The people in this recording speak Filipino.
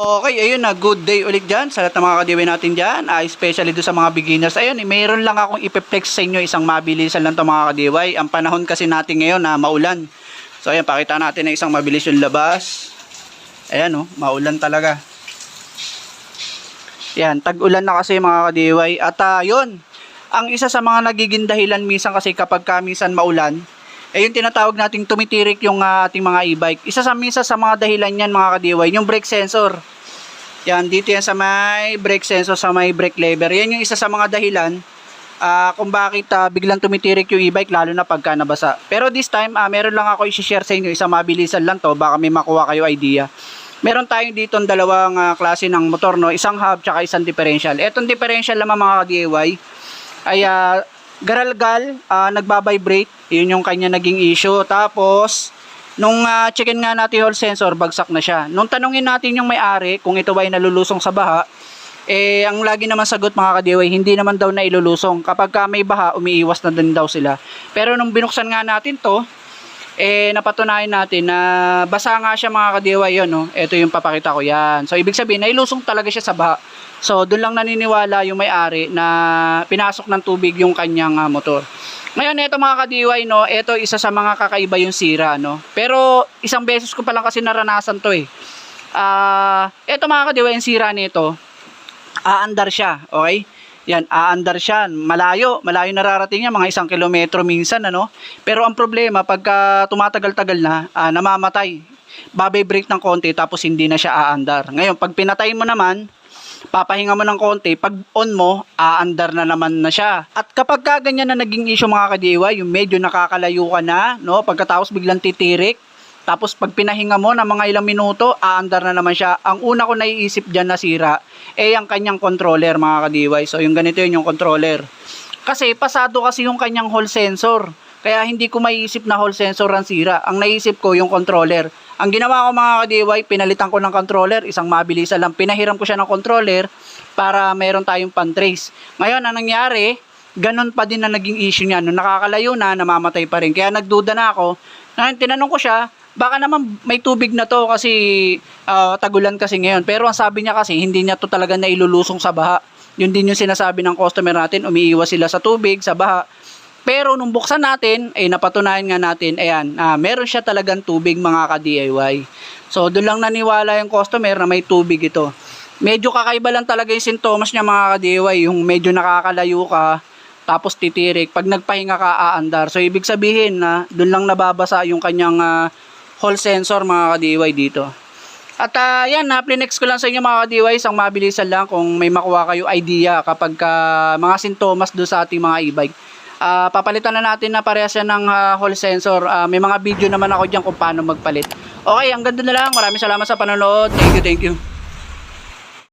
Okay, ayun na, good day ulit dyan sa lahat ng mga kadiway natin dyan, ah, especially do sa mga beginners. Ayun, eh, mayroon lang akong ipiplex sa inyo isang mabilisan lang to mga kadiway. Ang panahon kasi natin ngayon na maulan. So ayun, pakita natin na isang mabilis yung labas. Ayan oh, maulan talaga. Yan, tag-ulan na kasi mga kadiway. At ah, yun, ang isa sa mga nagiging dahilan minsan kasi kapag ka minsan maulan, eh yung tinatawag nating tumitirik yung ah, ating mga e-bike. Isa sa minsan sa mga dahilan yan mga kadiway, yung brake sensor. Yan, dito yan sa may brake sensor, sa may brake lever. Yan yung isa sa mga dahilan ah, kung bakit ah, biglang tumitirik yung e-bike lalo na pagka nabasa. Pero this time, ah, meron lang ako i-share sa inyo, isang mabilisan lang to, baka may makuha kayo idea. Meron tayong dito dalawang ah, klase ng motor, no? isang hub tsaka isang differential. Etong differential naman mga DIY ay ah, garalgal, ah, nagbabibrate, yun yung kanya naging issue. Tapos, nung ah, checkin nga natin yung sensor, bagsak na siya. Nung tanungin natin yung may-ari kung ito ba ay nalulusong sa baha, eh, ang lagi naman sagot mga kadiway, hindi naman daw na ilulusong. Kapag ka may baha, umiiwas na din daw sila. Pero nung binuksan nga natin to, eh, napatunayan natin na basa nga siya mga kadiway yun, no? Ito yung papakita ko yan. So, ibig sabihin, nailusong talaga siya sa baha. So, doon lang naniniwala yung may-ari na pinasok ng tubig yung kanyang ah, motor. Ngayon, ito mga kadiway, no? Ito isa sa mga kakaiba yung sira, no? Pero, isang beses ko pa lang kasi naranasan to, eh. Ah, ito mga kadiway, yung sira nito, aandar siya, okay? Yan, aandar siya, malayo, malayo nararating niya, mga isang kilometro minsan, ano? Pero ang problema, pagka tumatagal-tagal na, ah, namamatay. Babay break ng konti, tapos hindi na siya aandar. Ngayon, pag pinatay mo naman, papahinga mo ng konti, pag on mo, aandar na naman na siya. At kapag ka ganyan na naging issue mga kadiwa, yung medyo nakakalayo ka na, no? pagkatapos biglang titirik, tapos pag pinahinga mo ng mga ilang minuto, aandar na naman siya. Ang una ko naiisip dyan na sira, eh ang kanyang controller mga kadiway. So yung ganito yun yung controller. Kasi pasado kasi yung kanyang hall sensor. Kaya hindi ko maiisip na hall sensor ang sira. Ang naisip ko yung controller. Ang ginawa ko mga kadiway, pinalitan ko ng controller, isang mabilisan lang. Pinahiram ko siya ng controller para meron tayong pan-trace. Ngayon, ang nangyari, ganun pa din na naging issue niya. Nung nakakalayo na, namamatay pa rin. Kaya nagduda na ako. Ngayon, tinanong ko siya, baka naman may tubig na to kasi ah, tagulan kasi ngayon. Pero ang sabi niya kasi, hindi niya to talaga nailulusong sa baha. Yun din yung sinasabi ng customer natin, umiiwas sila sa tubig, sa baha. Pero nung buksan natin, ay napatunayan nga natin, ayan, ah, meron siya talagang tubig mga ka-DIY. So, doon lang naniwala yung customer na may tubig ito. Medyo kakaiba lang talaga yung sintomas niya mga ka-DIY, yung medyo nakakalayo ka, tapos titirik. Pag nagpahinga ka, aandar. So, ibig sabihin na doon lang nababasa yung kanyang ah, hall sensor mga ka-DIY dito. At uh, yan, na next ko lang sa inyo mga ka-DIY, isang mabilisan lang kung may makuha kayo idea kapag ka mga sintomas do sa ating mga e-bike. Ah, papalitan na natin na parehas yan ng ah, hall sensor. Ah, may mga video naman ako dyan kung paano magpalit. Okay, hanggang doon na lang. Maraming salamat sa panonood. Thank you, thank you.